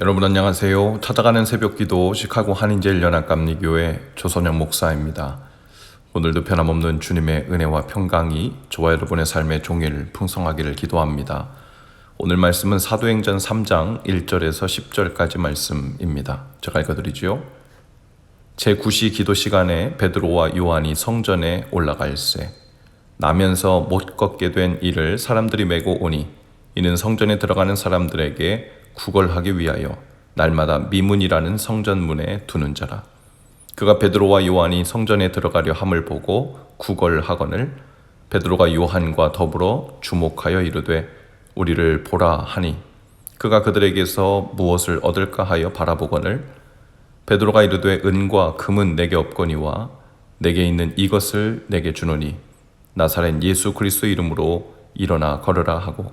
여러분 안녕하세요. 찾아가는 새벽기도 시카고 한인제일 연합 감리교회 조선영 목사입니다. 오늘도 변함없는 주님의 은혜와 평강이 저와 여러분의 삶의 종일 풍성하기를 기도합니다. 오늘 말씀은 사도행전 3장 1절에서 10절까지 말씀입니다. 제가 읽어드리지요. 제9시 기도 시간에 베드로와 요한이 성전에 올라갈새 나면서 못 걷게 된 이를 사람들이 메고 오니 이는 성전에 들어가는 사람들에게 구걸하기 위하여 날마다 미문이라는 성전 문에 두는 자라. 그가 베드로와 요한이 성전에 들어가려 함을 보고 구걸하거늘 베드로가 요한과 더불어 주목하여 이르되 우리를 보라 하니 그가 그들에게서 무엇을 얻을까 하여 바라보거늘 베드로가 이르되 은과 금은 내게 없거니와 내게 있는 이것을 내게 주노니 나사렛 예수 그리스도 이름으로 일어나 걸으라 하고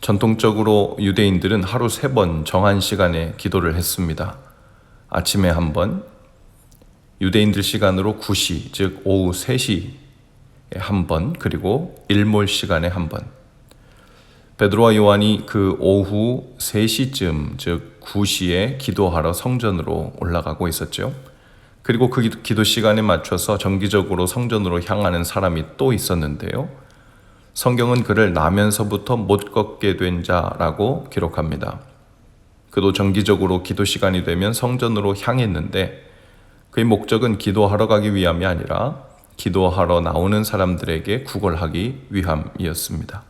전통적으로 유대인들은 하루 세 번 정한 시간에 기도를 했습니다. 아침에 한 번, 유대인들 시간으로 9시, 즉 오후 3시에 한 번, 그리고 일몰 시간에 한 번. 베드로와 요한이 그 오후 3시쯤, 즉 9시에 기도하러 성전으로 올라가고 있었죠. 그리고 그 기도 시간에 맞춰서 정기적으로 성전으로 향하는 사람이 또 있었는데요. 성경은 그를 나면서부터 못 걷게 된 자라고 기록합니다. 그도 정기적으로 기도 시간이 되면 성전으로 향했는데 그의 목적은 기도하러 가기 위함이 아니라 기도하러 나오는 사람들에게 구걸하기 위함이었습니다.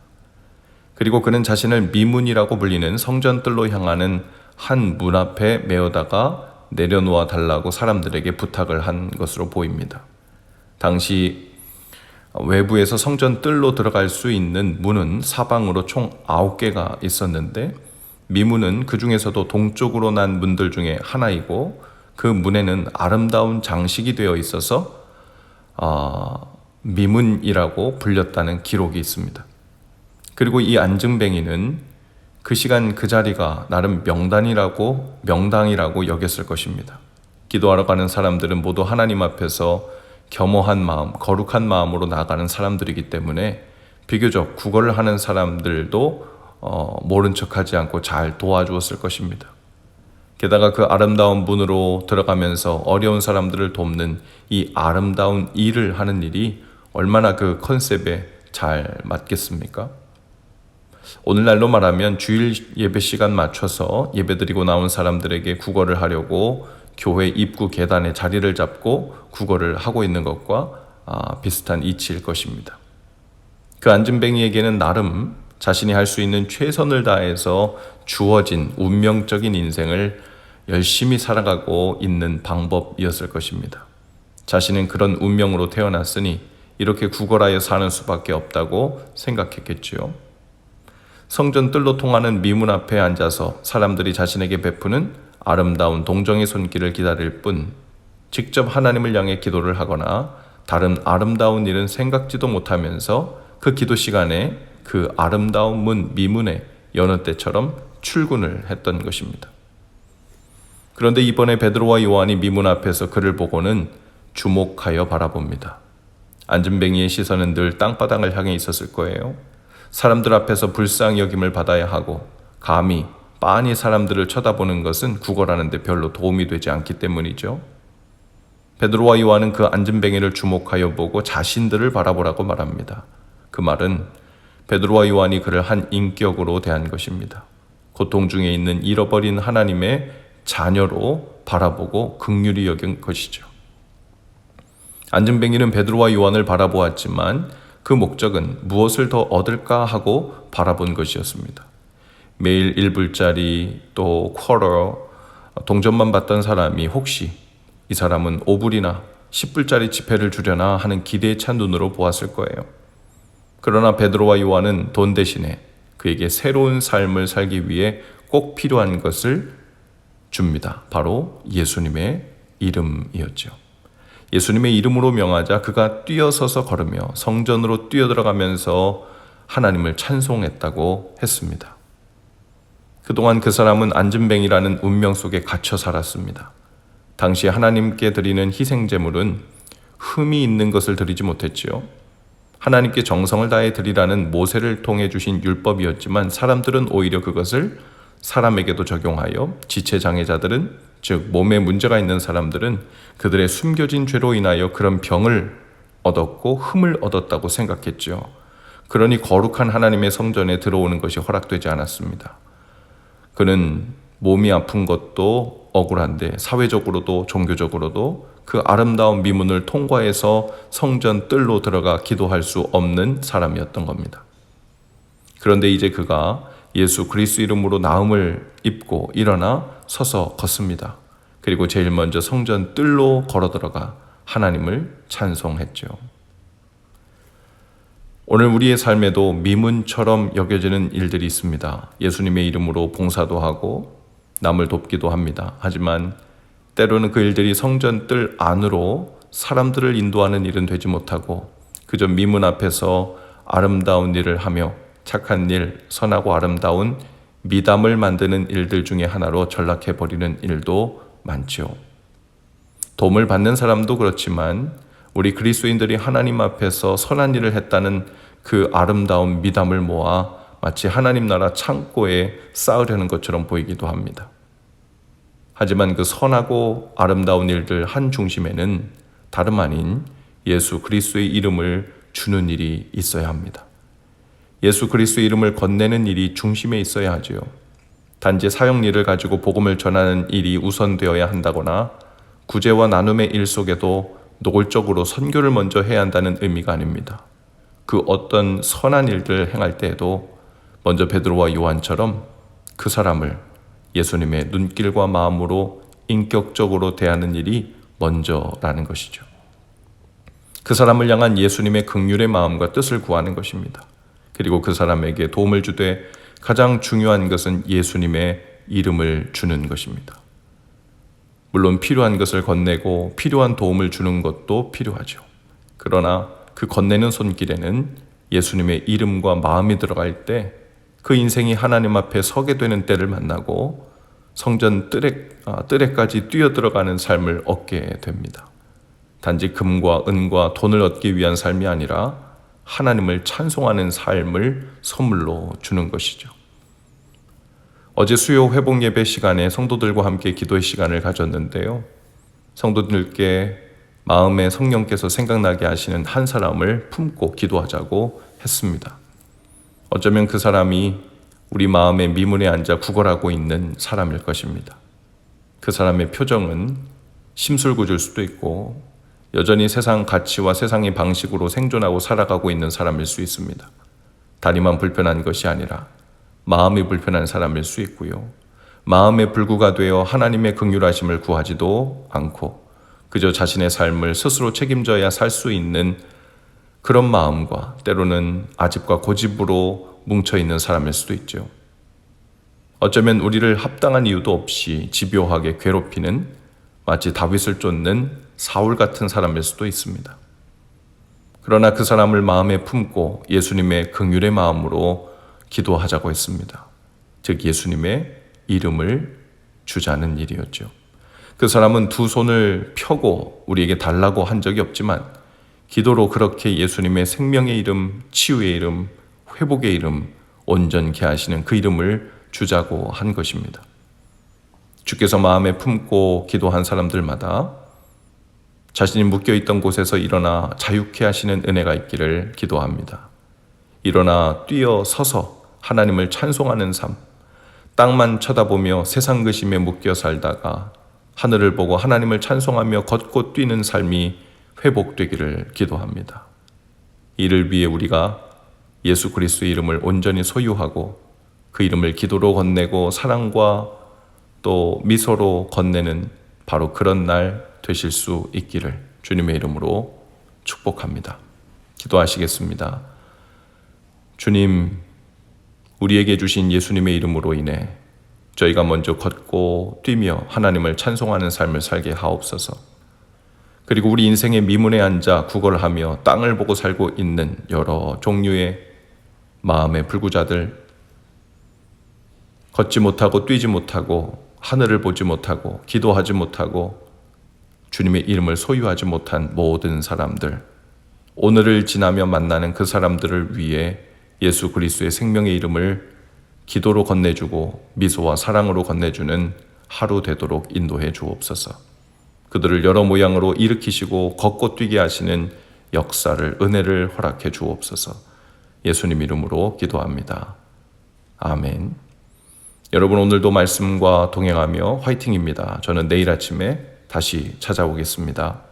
그리고 그는 자신을 미문이라고 불리는 성전뜰로 향하는 한 문 앞에 메어다가 내려놓아 달라고 사람들에게 부탁을 한 것으로 보입니다. 당시 외부에서 성전 뜰로 들어갈 수 있는 문은 사방으로 총 9개가 있었는데 미문은 그 중에서도 동쪽으로 난 문들 중에 하나이고 그 문에는 아름다운 장식이 되어 있어서 어, 미문이라고 불렸다는 기록이 있습니다. 그리고 이 안증뱅이는 그 시간 그 자리가 나름 명단이라고 명당이라고 여겼을 것입니다. 기도하러 가는 사람들은 모두 하나님 앞에서 겸허한 마음, 거룩한 마음으로 나가는 사람들이기 때문에 비교적 구걸을 하는 사람들도 어, 모른 척하지 않고 잘 도와주었을 것입니다. 게다가 그 아름다운 문으로 들어가면서 어려운 사람들을 돕는 이 아름다운 일을 하는 일이 얼마나 그 컨셉에 잘 맞겠습니까? 오늘날로 말하면 주일 예배 시간 맞춰서 예배 드리고 나온 사람들에게 구걸을 하려고 교회 입구 계단에 자리를 잡고 구걸을 하고 있는 것과 아, 비슷한 이치일 것입니다. 그 안진뱅이에게는 나름 자신이 할 수 있는 최선을 다해서 주어진 운명적인 인생을 열심히 살아가고 있는 방법이었을 것입니다. 자신은 그런 운명으로 태어났으니 이렇게 구걸하여 사는 수밖에 없다고 생각했겠지요. 성전 뜰로 통하는 미문 앞에 앉아서 사람들이 자신에게 베푸는 아름다운 동정의 손길을 기다릴 뿐 직접 하나님을 향해 기도를 하거나 다른 아름다운 일은 생각지도 못하면서 그 기도 시간에 그 아름다운 문 미문에 여느 때처럼 출근을 했던 것입니다. 그런데 이번에 베드로와 요한이 미문 앞에서 그를 보고는 주목하여 바라봅니다. 안진뱅이의 시선은 늘 땅바닥을 향해 있었을 거예요. 사람들 앞에서 불쌍히 여김을 받아야 하고 감히 빤히 사람들을 쳐다보는 것은 구걸하는데 별로 도움이 되지 않기 때문이죠. 베드로와 요한은 그 안진뱅이를 주목하여 보고 자신들을 바라보라고 말합니다. 그 말은 베드로와 요한이 그를 한 인격으로 대한 것입니다. 고통 중에 있는 잃어버린 하나님의 자녀로 바라보고 극률이 여긴 것이죠. 안진뱅이는 베드로와 요한을 바라보았지만 그 목적은 무엇을 더 얻을까 하고 바라본 것이었습니다. 매일 1불짜리 또 쿼터 동전만 받던 사람이 혹시 이 사람은 5불이나 10불짜리 지폐를 주려나 하는 기대에 찬 눈으로 보았을 거예요. 그러나 베드로와 요한은 돈 대신에 그에게 새로운 삶을 살기 위해 꼭 필요한 것을 줍니다. 바로 예수님의 이름이었죠. 예수님의 이름으로 명하자 그가 뛰어서서 걸으며 성전으로 뛰어들어가면서 하나님을 찬송했다고 했습니다. 그동안 그 사람은 안전뱅이라는 운명 속에 갇혀 살았습니다. 당시 하나님께 드리는 희생 제물은 흠이 있는 것을 드리지 못했지요. 하나님께 정성을 다해 드리라는 모세를 통해 주신 율법이었지만 사람들은 오히려 그것을 사람에게도 적용하여 지체 장애자들은 즉 몸에 문제가 있는 사람들은 그들의 숨겨진 죄로 인하여 그런 병을 얻었고 흠을 얻었다고 생각했죠. 그러니 거룩한 하나님의 성전에 들어오는 것이 허락되지 않았습니다. 그는 몸이 아픈 것도 억울한데 사회적으로도 종교적으로도 그 아름다운 미문을 통과해서 성전 뜰로 들어가 기도할 수 없는 사람이었던 겁니다. 그런데 이제 그가 예수 그리스 이름으로 나음을 입고 일어나 서서 걷습니다. 그리고 제일 먼저 성전 뜰로 걸어 들어가 하나님을 찬송했죠. 오늘 우리의 삶에도 미문처럼 여겨지는 일들이 있습니다. 예수님의 이름으로 봉사도 하고 남을 돕기도 합니다. 하지만 때로는 그 일들이 성전 뜰 안으로 사람들을 인도하는 일은 되지 못하고 그저 미문 앞에서 아름다운 일을 하며 착한 일, 선하고 아름다운 미담을 만드는 일들 중에 하나로 전락해 버리는 일도 많죠. 도움을 받는 사람도 그렇지만 우리 그리스도인들이 하나님 앞에서 선한 일을 했다는 그 아름다운 미담을 모아 마치 하나님 나라 창고에 쌓으려는 것처럼 보이기도 합니다. 하지만 그 선하고 아름다운 일들 한 중심에는 다름 아닌 예수 그리스도의 이름을 주는 일이 있어야 합니다. 예수 그리스도의 이름을 건네는 일이 중심에 있어야 하지요. 단지 사형리를 가지고 복음을 전하는 일이 우선되어야 한다거나 구제와 나눔의 일 속에도 노골적으로 선교를 먼저 해야 한다는 의미가 아닙니다. 그 어떤 선한 일들을 행할 때에도 먼저 베드로와 요한처럼 그 사람을 예수님의 눈길과 마음으로 인격적으로 대하는 일이 먼저라는 것이죠. 그 사람을 향한 예수님의 극률의 마음과 뜻을 구하는 것입니다. 그리고 그 사람에게 도움을 주되 가장 중요한 것은 예수님의 이름을 주는 것입니다. 물론 필요한 것을 건네고 필요한 도움을 주는 것도 필요하죠. 그러나 그 건네는 손길에는 예수님의 이름과 마음이 들어갈 때 그 인생이 하나님 앞에 서게 되는 때를 만나고 성전 뜰에, 아, 뜰에까지 뛰어들어가는 삶을 얻게 됩니다. 단지 금과 은과 돈을 얻기 위한 삶이 아니라 하나님을 찬송하는 삶을 선물로 주는 것이죠. 어제 수요 회복 예배 시간에 성도들과 함께 기도의 시간을 가졌는데요. 성도들께 마음에 성령께서 생각나게 하시는 한 사람을 품고 기도하자고 했습니다. 어쩌면 그 사람이 우리 마음의 미문에 앉아 구걸하고 있는 사람일 것입니다. 그 사람의 표정은 심술궂을 수도 있고 여전히 세상 가치와 세상의 방식으로 생존하고 살아가고 있는 사람일 수 있습니다. 다리만 불편한 것이 아니라 마음이 불편한 사람일 수 있고요. 마음의 불구가 되어 하나님의 긍휼하심을 구하지도 않고 그저 자신의 삶을 스스로 책임져야 살 수 있는 그런 마음과 때로는 아집과 고집으로 뭉쳐 있는 사람일 수도 있죠. 어쩌면 우리를 합당한 이유도 없이 집요하게 괴롭히는 마치 다윗을 쫓는 사울 같은 사람일 수도 있습니다. 그러나 그 사람을 마음에 품고 예수님의 긍휼의 마음으로 기도하자고 했습니다. 즉 예수님의 이름을 주자는 일이었죠. 그 사람은 두 손을 펴고 우리에게 달라고 한 적이 없지만 기도로 그렇게 예수님의 생명의 이름, 치유의 이름, 회복의 이름, 온전케 하시는 그 이름을 주자고 한 것입니다. 주께서 마음에 품고 기도한 사람들마다 자신이 묶여 있던 곳에서 일어나 자유케 하시는 은혜가 있기를 기도합니다. 일어나 뛰어 서서 하나님을 찬송하는 삶, 땅만 쳐다보며 세상 근심에 묶여 살다가 하늘을 보고 하나님을 찬송하며 걷고 뛰는 삶이 회복되기를 기도합니다. 이를 위해 우리가 예수 그리스도의 이름을 온전히 소유하고 그 이름을 기도로 건네고 사랑과 또 미소로 건네는 바로 그런 날 되실 수 있기를 주님의 이름으로 축복합니다. 기도하시겠습니다. 주님, 우리에게 주신 예수님의 이름으로 인해 저희가 먼저 걷고 뛰며 하나님을 찬송하는 삶을 살게 하옵소서. 그리고 우리 인생의 미문에 앉아 구걸하며 땅을 보고 살고 있는 여러 종류의 마음의 불구자들, 걷지 못하고 뛰지 못하고 하늘을 보지 못하고 기도하지 못하고 주님의 이름을 소유하지 못한 모든 사람들, 오늘을 지나며 만나는 그 사람들을 위해 예수 그리스도의 생명의 이름을 기도로 건네주고 미소와 사랑으로 건네주는 하루 되도록 인도해 주옵소서. 그들을 여러 모양으로 일으키시고 걷고 뛰게 하시는 역사를 은혜를 허락해 주옵소서. 예수님 이름으로 기도합니다. 아멘. 여러분 오늘도 말씀과 동행하며 화이팅입니다. 저는 내일 아침에 다시 찾아오겠습니다.